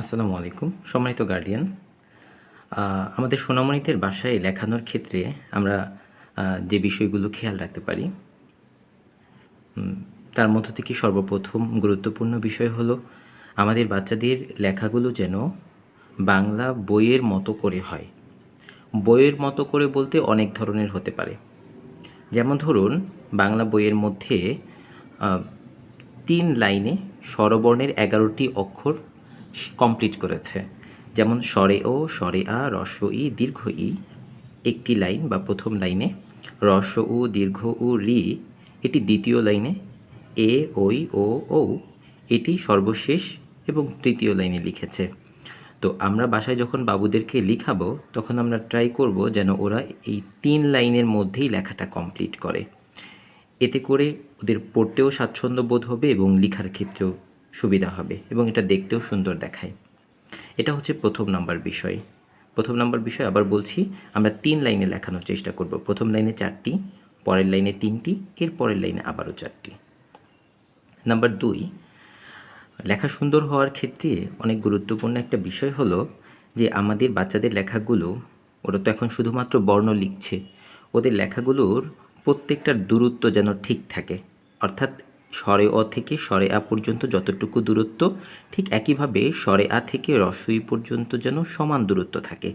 আসসালামু আলাইকুম, সম্মানিত গার্ডিয়ান আমাদের সোনামণিদের বাসায় লেখানোর ক্ষেত্রে আমরা যে বিষয়গুলো খেয়াল রাখতে পারি তার মধ্য থেকে সর্বপ্রথম গুরুত্বপূর্ণ বিষয় হলো, আমাদের বাচ্চাদের লেখাগুলো যেন বাংলা বইয়ের মতো করে হয়। বইয়ের মতো করে বলতে অনেক ধরনের হতে পারে। যেমন ধরুন, বাংলা বইয়ের মধ্যে তিন লাইনে স্বরবর্ণের এগারোটি অক্ষর কমপ্লিট করেছে। যেমন স্বরে ও স্বরে আ রস্ব ই, দীর্ঘ ই, একটি লাইন বা প্রথম লাইনে রস্ব উ দীর্ঘ উ রি, এটি দ্বিতীয় লাইনে এ, ওই, ও ও এটি সর্বশেষ এবং তৃতীয় লাইনে লিখেছে। তো আমরা বাসায় যখন বাবুদেরকে লিখাবো, তখন আমরা ট্রাই করব যেন ওরা এই তিন লাইনের মধ্যেই লেখাটা কমপ্লিট করে। এতে করে ওদের পড়তেও স্বাচ্ছন্দ্য বোধ হবে এবং লেখার ক্ষেত্রেও সুবিধা হবে এবং এটা দেখতেও সুন্দর দেখায়। এটা হচ্ছে প্রথম নাম্বার বিষয়। প্রথম নাম্বার বিষয় আবার বলছি, আমরা তিন লাইনে লেখানোর চেষ্টা করব। প্রথম লাইনে চারটি, পরের লাইনে তিনটি, এর পরের লাইনে আবারও চারটি। নাম্বার দুই, লেখা সুন্দর হওয়ার ক্ষেত্রে অনেক গুরুত্বপূর্ণ একটা বিষয় হলো যে আমাদের বাচ্চাদের লেখাগুলো, ওরা তো এখন শুধুমাত্র বর্ণ লিখছে, ওদের লেখাগুলোর প্রত্যেকটার দূরত্ব যেন ঠিক থাকে। অর্থাৎ স্বরে অ থেকে স্বরে আ পর্যন্ত যতটুকু দূরত্ব, ঠিক একইভাবে স্বরে আ থেকে রস্বই পর্যন্ত যেন সমান দূরত্ব থাকে।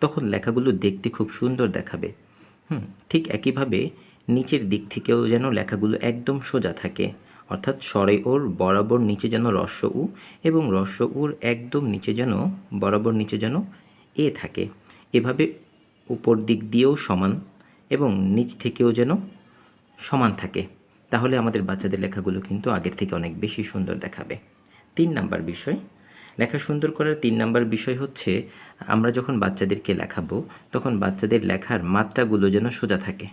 তখন লেখাগুলো দেখতে খুব সুন্দর দেখাবে। হুম, ঠিক একইভাবে নিচের দিক থেকেও যেন লেখাগুলো একদম সোজা থাকে। অর্থাৎ স্বরে ওর বরাবর নিচে যেন রস্য উ এবং রস্য উর একদম নিচে যেন, বরাবর নিচে যেন এ থাকে। এভাবে উপর দিক দিয়েও সমান এবং নিচ থেকেও যেন সমান থাকে। তাহলে আমাদের বাচ্চাদের লেখাগুলো কিন্তু আগের থেকে অনেক বেশি সুন্দর দেখাবে। তিন নাম্বার বিষয়, লেখা সুন্দর করার তিন নাম্বার বিষয় হচ্ছে, আমরা যখন বাচ্চাদেরকে লেখাবো, তখন বাচ্চাদের লেখার মাত্রাগুলো যেন সোজা থাকে।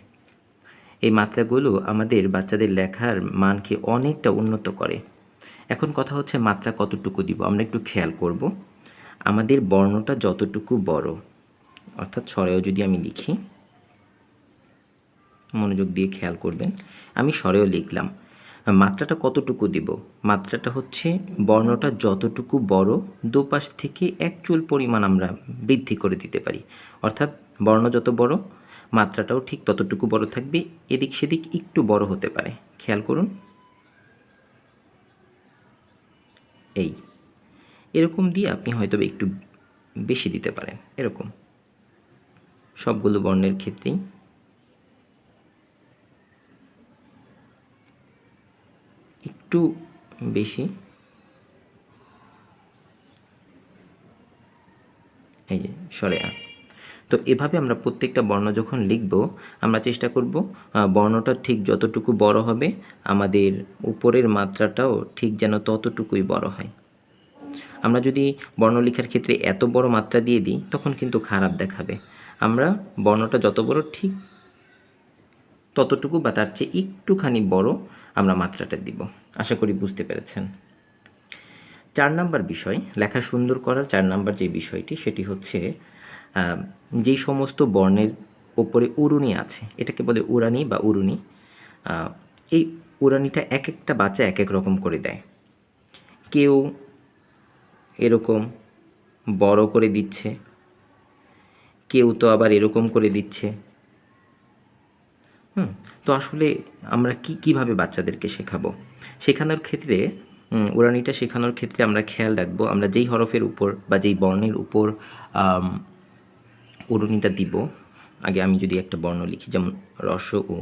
এই মাত্রাগুলো আমাদের বাচ্চাদের লেখার মানকে অনেকটা উন্নত করে। এখন কথা হচ্ছে মাত্রা কতটুকু দিব, আমরা একটু খেয়াল করব। আমাদের বর্ণটা যতটুকু বড়, অর্থাৎ স্বরেও যদি আমি লিখি মনোযোগ দিয়ে খেয়াল করবেন। আমি স্বরেও লিখলাম, মাত্রাটা কতটুকু দিব? মাত্রাটা হচ্ছে, বর্ণটা যতটুকু বড়, দুপাশ থেকে এক চুল পরিমাণ আমরা বৃদ্ধি করে দিতে পারি। অর্থাৎ, বর্ণ যত বড়, মাত্রাটাও ঠিক ততটুকু বড় থাকবে, এদিক সেদিক একটু বড় হতে পারে। খেয়াল করুন। এই। এরকম দিয়ে আপনি হয়তো একটু বেশি দিতে পারেন। এরকম। সবগুলো বর্ণের ক্ষেত্রেই একটু বেশি। এই যে, সরে আ। তো এভাবে আমরা প্রত্যেকটা বর্ণ যখন লিখব, আমরা চেষ্টা করব বর্ণটা ঠিক যতটুকু বড় হবে, আমাদের উপরের মাত্রাটাও ঠিক যেন ততটুকুই বড় হয়। আমরা যদি বর্ণ লেখার ক্ষেত্রে এত বড় মাত্রা দিয়ে দিই, তখন কিন্তু খারাপ দেখাবে। আমরা বর্ণটা যত বড় ঠিক ততটুকু বা তার চেয়ে একটুখানি বড় আমরা মাত্রাটা দিব। আশা করি বুঝতে পেরেছেন। চার নাম্বার বিষয়, লেখা সুন্দর করার চার নাম্বার যে বিষয়টি, সেটি হচ্ছে যেই সমস্ত বর্ণের ওপরে উরুনি আছে, এটাকে বলে উড়ানি বা উরুনি এই উরানিটা এক একটা বাচ্চা এক এক রকম করে দেয়। কেউ এরকম বড় করে দিচ্ছে, কেউ তো আবার এরকম করে দিচ্ছে। হুম, তো আসলে আমরা কি, কীভাবে বাচ্চাদেরকে শেখাবো? শেখানোর ক্ষেত্রে উড়ানিটা শেখানোর ক্ষেত্রে আমরা খেয়াল রাখব, আমরা যেই হরফের উপর বা যেই বর্ণের উপর উড়ুনিটা দিব, আগে আমি যদি একটা বর্ণ লিখি, যেমন রস ও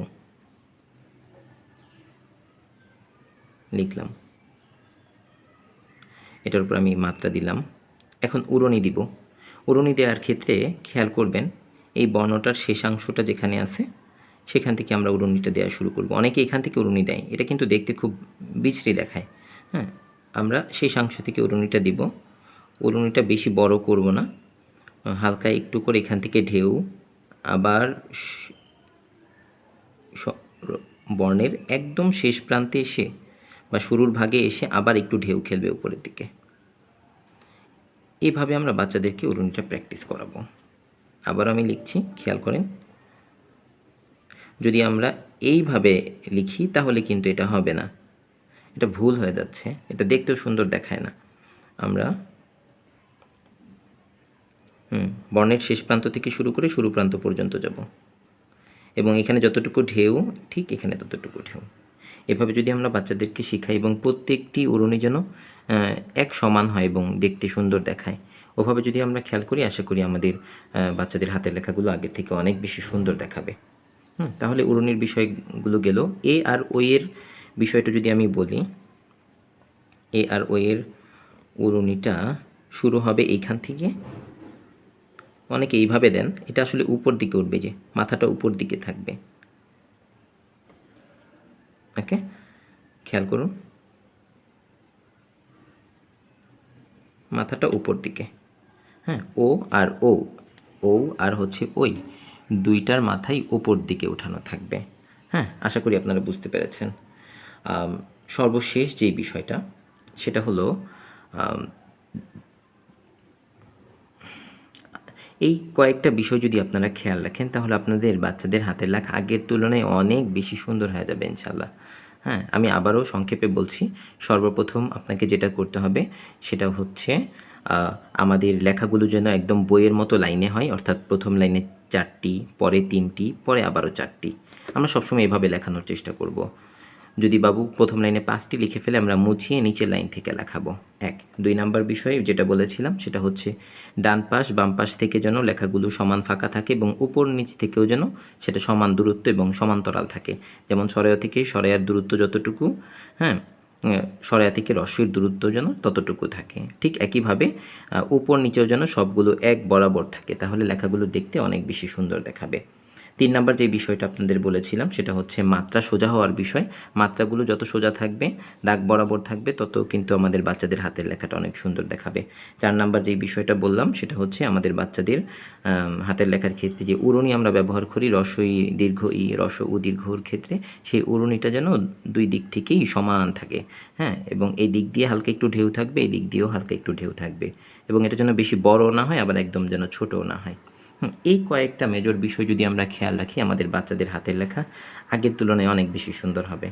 লিখলাম। এটার উপর আমি মাত্রা দিলাম। এখন উড়নি দিব। উড়নি দেওয়ার ক্ষেত্রে খেয়াল করবেন, এই বর্ণটার শেষাংশটা যেখানে আছে সেখান থেকে আমরা উড়নিটা দেওয়া শুরু করব। অনেকে এখান থেকে উড়নি দেয়। এটা কিন্তু দেখতে খুব বিশ্রী দেখায়। হ্যাঁ আমরা শেষাংশ থেকে উড়নিটা দিব। উড়নিটা বেশি বড় করব না। হালকা একটু করে এখান থেকে ঢেউ, আবার বর্ণের একদম শেষ প্রান্তে এসে বা শুরুর ভাগে এসে আবার একটু ঢেউ খেলবে উপরের দিকে। এইভাবে আমরা বাচ্চাদেরকে উড়ুনিটা প্র্যাকটিস করাবো। আবার আমি লিখছি, খেয়াল করেন যদি আমরা এইভাবে লিখি, তাহলে কিন্তু এটা হবে না। এটা ভুল হয়ে যাচ্ছে। এটা দেখতেও সুন্দর দেখায় না। আমরা হুম, বর্ণের শেষ প্রান্ত থেকে শুরু করে শুরু প্রান্ত পর্যন্ত যাব। এবং এখানে যতটুকু ঢেউ, ঠিক এখানে ততটুকু ঢেউ। এভাবে যদি আমরা বাচ্চাদেরকে শেখাই এবং প্রত্যেকটি উড়নি যেন এক সমান হয় এবং দেখতে সুন্দর দেখায়, ওভাবে যদি আমরা খেয়াল করি, আশা করি আমাদের বাচ্চাদের হাতের লেখাগুলো আগের থেকে অনেক বেশি সুন্দর দেখাবে। হুম। তাহলে উড়নির বিষয়গুলো গেল। এ আর ও এর বিষয়টা যদি আমি বলি, এ আর ও এর উড়নিটা শুরু হবে এইখান থেকে। অনেকে এইভাবে দেন, এটা আসলে উপর দিকে উঠবে যে, মাথাটা উপর দিকে থাকবে। ওকে? খেয়াল করুন। মাথাটা উপর দিকে। হ্যাঁ ও আর ও ও আর হচ্ছে ওই। দুইটার মাথাই ওপর দিকে উঠানো থাকবে। হ্যাঁ আশা করি আপনারা বুঝতে পেরেছেন। সর্বশেষ যে বিষয়টা, সেটা হলো এই কয়েকটা বিষয় যদি আপনারা খেয়াল রাখেন, তাহলে আপনাদের বাচ্চাদের হাতের লেখা আগের তুলনায় অনেক বেশি সুন্দর হয়ে যাবে ইনশাল্লাহ হ্যাঁ আমি আবারও সংক্ষেপে বলছি, সর্বপ্রথম আপনাকে যেটা করতে হবে, সেটা হচ্ছে আমাদের লেখাগুলো যেন একদম বইয়ের মতো লাইনে হয়, অর্থাৎ প্রথম লাইনে চারটি, পরে তিনটি, পরে আবারও চারটি। আমরা সবসময় এভাবে লেখানোর চেষ্টা করব। যদি বাবু প্রথম লাইনে পাঁচটি লিখে ফেলে আমরা মুছিয়ে নিচের লাইন থেকে লেখাবো। এক। দুই নাম্বার বিষয়ে যেটা বলেছিলাম, সেটা হচ্ছে ডান পাশ, বাম পাশ থেকে যেন লেখাগুলো সমান ফাঁকা থাকে এবং উপর নিচ থেকেও যেন সেটা সমান দূরত্ব এবং সমান্তরাল থাকে। যেমন সরয়া থেকে সরয়ার দূরত্ব যতটুকু হ্যাঁ সরয়া থেকে রস্যের দূরত্ব যেন ততটুকু থাকে। ঠিক একইভাবে উপর নিচেও যেন সবগুলো এক বরাবর থাকে। তাহলে লেখাগুলো দেখতে অনেক বেশি সুন্দর দেখাবে। তিন নাম্বার যে বিষয়টা আপনাদের বলেছিলাম, সেটা হচ্ছে মাত্রা সোজা হওয়ার বিষয়। মাত্রাগুলো যত সোজা থাকবে, দাগ বরাবর থাকবে, তত কিন্তু আমাদের বাচ্চাদের হাতের লেখাটা অনেক সুন্দর দেখাবে। চার নাম্বার যে বিষয়টা বললাম, সেটা হচ্ছে আমাদের বাচ্চাদের হাতের লেখার ক্ষেত্রে যে উড়নি আমরা ব্যবহার করি, রসই দীর্ঘ ই, রস ও দীর্ঘর ক্ষেত্রে, সেই উড়নিটা যেন দুই দিক থেকেই সমান থাকে হ্যাঁ? এবং এই দিক দিয়ে হালকা একটু ঢেউ থাকবে, এই দিক দিয়েও হালকা একটু ঢেউ থাকবে। এবং এটা যেন বেশি বড় না হয়, আবার একদম যেন ছোটও না হয়। এই কয়েকটা মেজর বিষয় যদি আমরা খেয়াল রাখি আমাদের বাচ্চাদের হাতের লেখা, আগের তুলনায় অনেক বেশি সুন্দর হবে।